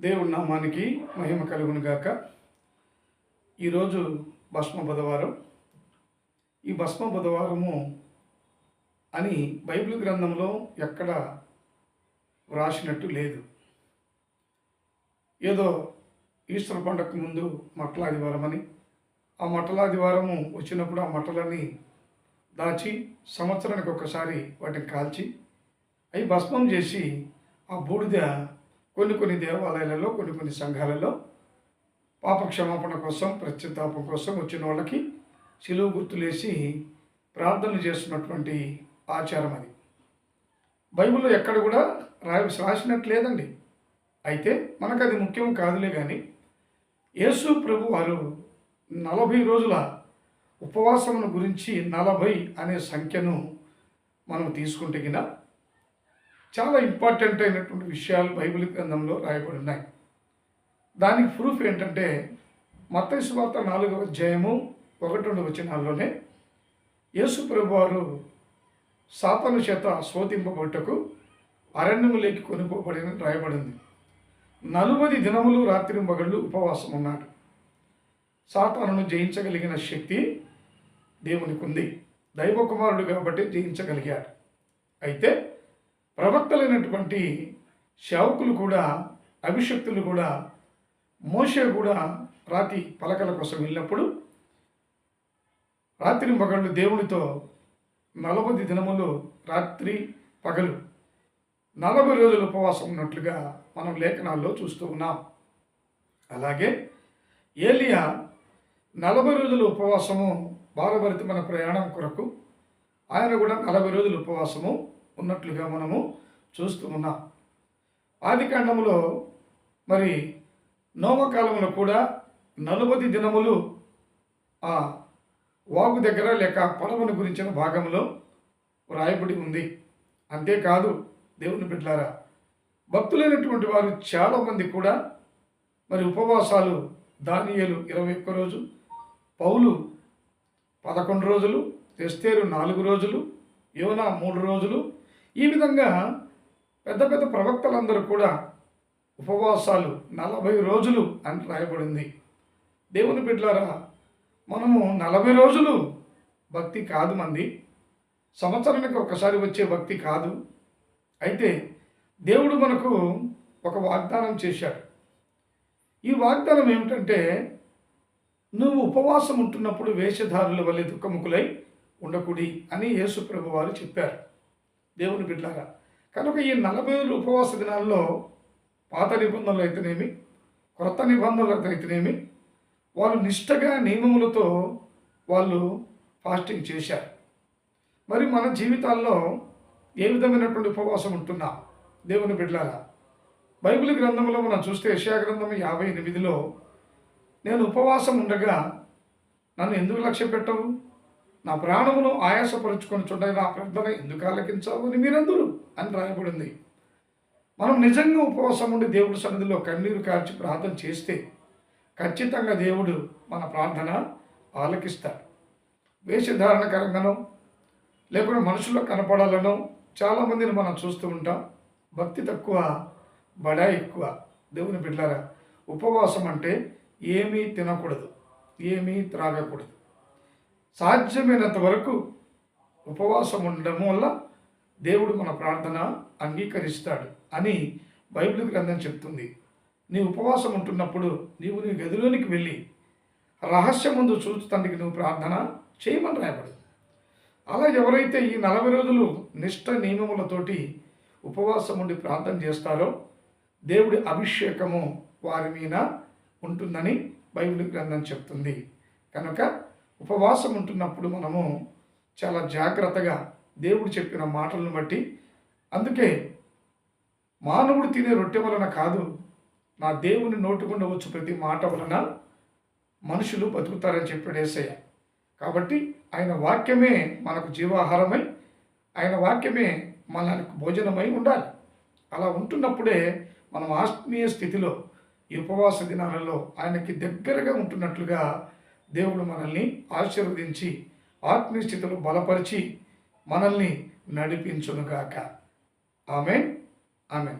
దేవుడి నామానికి మహిమ కలుగును గాక. ఈరోజు భస్మ బుధవారం. ఈ భస్మ బుధవారము అని బైబిల్ గ్రంథంలో ఎక్కడ వ్రాసినట్టు లేదు. ఏదో ఈస్టర్ పండగకు ముందు మట్టలాదివారం అని ఆ మట్టలాదివారము వచ్చినప్పుడు ఆ మట్టలని దాచి సంవత్సరానికి ఒకసారి వాటిని కాల్చి అవి భస్మం చేసి ఆ బూడిద కొన్ని కొన్ని దేవాలయాలలో కొన్ని కొన్ని సంఘాలలో పాప క్షమాపణ కోసం ప్రత్యుత్తాపం కోసం వచ్చిన వాళ్ళకి సిలువు గుర్తులేసి ప్రార్థనలు చేస్తున్నటువంటి ఆచారం అది. బైబిల్లో ఎక్కడ కూడా రాయ రాసినట్టు లేదండి అయితే మనకు అది ముఖ్యం కాదులే కానీ యేసు ప్రభు వారు నలభై రోజుల ఉపవాసమును గురించి నలభై అనే సంఖ్యను మనం తీసుకుంటే చాలా ఇంపార్టెంట్ అయినటువంటి విషయాలు బైబిల్ గ్రంథంలో రాయబడి ఉన్నాయి. దానికి ప్రూఫ్ ఏంటంటే మత్తైసు వార్త నాలుగవ అధ్యాయము ఒకటి రెండు వచనాల్లోనే యేసు ప్రభు వారు సాతను చేత శోధింపబట్టకు అరణ్యములేకి కొనుకోబడిన రాయబడింది. నలుబది దినములు రాత్రి మగళ్ళు ఉపవాసం ఉన్నాడు సాతానును జయించగలిగిన శక్తి దేవునికి ఉంది దైవ కుమారుడు కాబట్టి జయించగలిగాడు. అయితే ప్రవక్తలైనటువంటి సేవకులు కూడా అభిషక్తులు కూడా మోషే కూడా రాతి పలకల కోసం వెళ్ళినప్పుడు రాత్రి పగళ్ళు దేవునితో నలభై దినములు రాత్రి పగలు నలభై రోజులు ఉపవాసం ఉన్నట్లుగా మనం లేఖనాల్లో చూస్తూ ఉన్నాం. అలాగే ఏలియా నలభై రోజుల ఉపవాసము భారభరితమైన ప్రయాణం కొరకు ఆయన కూడా నలభై రోజుల ఉపవాసము ఉన్నట్లుగా మనము చూస్తూ ఉన్నాం. ఆది కాండములో మరి నోమకాలంలో కూడా నలభై దినములు ఆ వాగు దగ్గర లేక పొలమును గురించిన భాగంలో వ్రాయబడి ఉంది. అంతేకాదు దేవుని బిడ్డలారా భక్తులైనటువంటి వారు చాలామంది కూడా మరి ఉపవాసాలు దానియలు ఇరవై ఒక్క రోజు పౌలు పదకొండు రోజులు ఎస్తేరు నాలుగు రోజులు యోనా మూడు రోజులు ఈ విధంగా పెద్ద పెద్ద ప్రవక్తలందరూ కూడా ఉపవాసాలు నలభై రోజులు అని రాయబడింది. దేవుని బిడ్డలారా మనము నలభై రోజులు భక్తి కాదు మంది. సంవత్సరానికి ఒకసారి వచ్చే భక్తి కాదు. అయితే దేవుడు మనకు ఒక వాగ్దానం చేశాడు. ఈ వాగ్దానం ఏమిటంటే నువ్వు ఉపవాసం ఉంటున్నప్పుడు వేషధారుల వలె దుఃఖముకులై ఉండకుడి అని యేసు ప్రభు వారు చెప్పారు. దేవుని బిడ్డారా కనుక ఈ నలభై రోజుల ఉపవాస దినాల్లో పాత నిబంధనలు అయితేనేమి క్రొత్త నిబంధనలు అయితేనేమి వాళ్ళు నిష్టగా నియమములతో వాళ్ళు ఫాస్టింగ్ చేశారు. మరి మన జీవితాల్లో ఏ విధమైనటువంటి ఉపవాసం ఉంటున్నా? దేవుని బిడ్డలారా బైబిల్ గ్రంథంలో మనం చూస్తే యశా గ్రంథం యాభై ఎనిమిదిలో నేను ఉపవాసం ఉండగా నన్ను ఎందుకు లక్ష్య పెట్టవు నా ప్రాణమును ఆయాసపరుచుకొని చూడగా నా ప్రార్థన ఎందుకు ఆలకించావు అని మీరందరూ అని రాయబడింది. మనం నిజంగా ఉపవాసం ఉండి దేవుడి సన్నిధిలో కన్నీరు కార్చి ప్రార్థన చేస్తే ఖచ్చితంగా దేవుడు మన ప్రార్థన ఆలకిస్తాడు. వేషధారణకరంగానో లేకుంటే మనుషుల్లో కనపడాలనో చాలామందిని మనం చూస్తూ ఉంటాం. భక్తి తక్కువ బడా ఎక్కువ. దేవుని బిడ్డారా ఉపవాసం అంటే ఏమీ తినకూడదు ఏమీ త్రాగకూడదు. సాధ్యమైనంత వరకు ఉపవాసం ఉండడం వల్ల దేవుడు మన ప్రార్థన అంగీకరిస్తాడు అని బైబిల్ గ్రంథం చెప్తుంది. నీ ఉపవాసం ఉంటున్నప్పుడు నీవు నీ గదిలోనికి వెళ్ళి రహస్యం ముందు చూస్తానికి నువ్వు ప్రార్థన చేయమని రాయబడు అలా ఎవరైతే ఈ నలభై రోజులు నిష్ట నియమములతోటి ఉపవాసం ఉండి ప్రార్థన చేస్తారో దేవుడి అభిషేకము వారి మీద ఉంటుందని బైబిల్ గ్రంథం చెప్తుంది. కనుక ఉపవాసం ఉంటున్నప్పుడు మనము చాలా జాగ్రత్తగా దేవుడు చెప్పిన మాటలను బట్టి అందుకే మానవుడు తినే రొట్టె వలన కాదు నా దేవుని నోటుకుండా వచ్చు ప్రతి మాట వలన మనుషులు బతుకుతారని చెప్పాడు ఏసయ్య. కాబట్టి ఆయన వాక్యమే మనకు జీవాహారమై ఆయన వాక్యమే మనకు భోజనమై ఉండాలి. అలా ఉంటున్నప్పుడే మనం ఆత్మీయ స్థితిలో ఈ ఉపవాస దినాలలో ఆయనకి దగ్గరగా ఉంటున్నట్లుగా దేవుడు మనల్ని ఆశీర్వదించి ఆత్మీయ స్థితిలో బలపరిచి మనల్ని నడిపించునుగాక. ఆమె ఆమె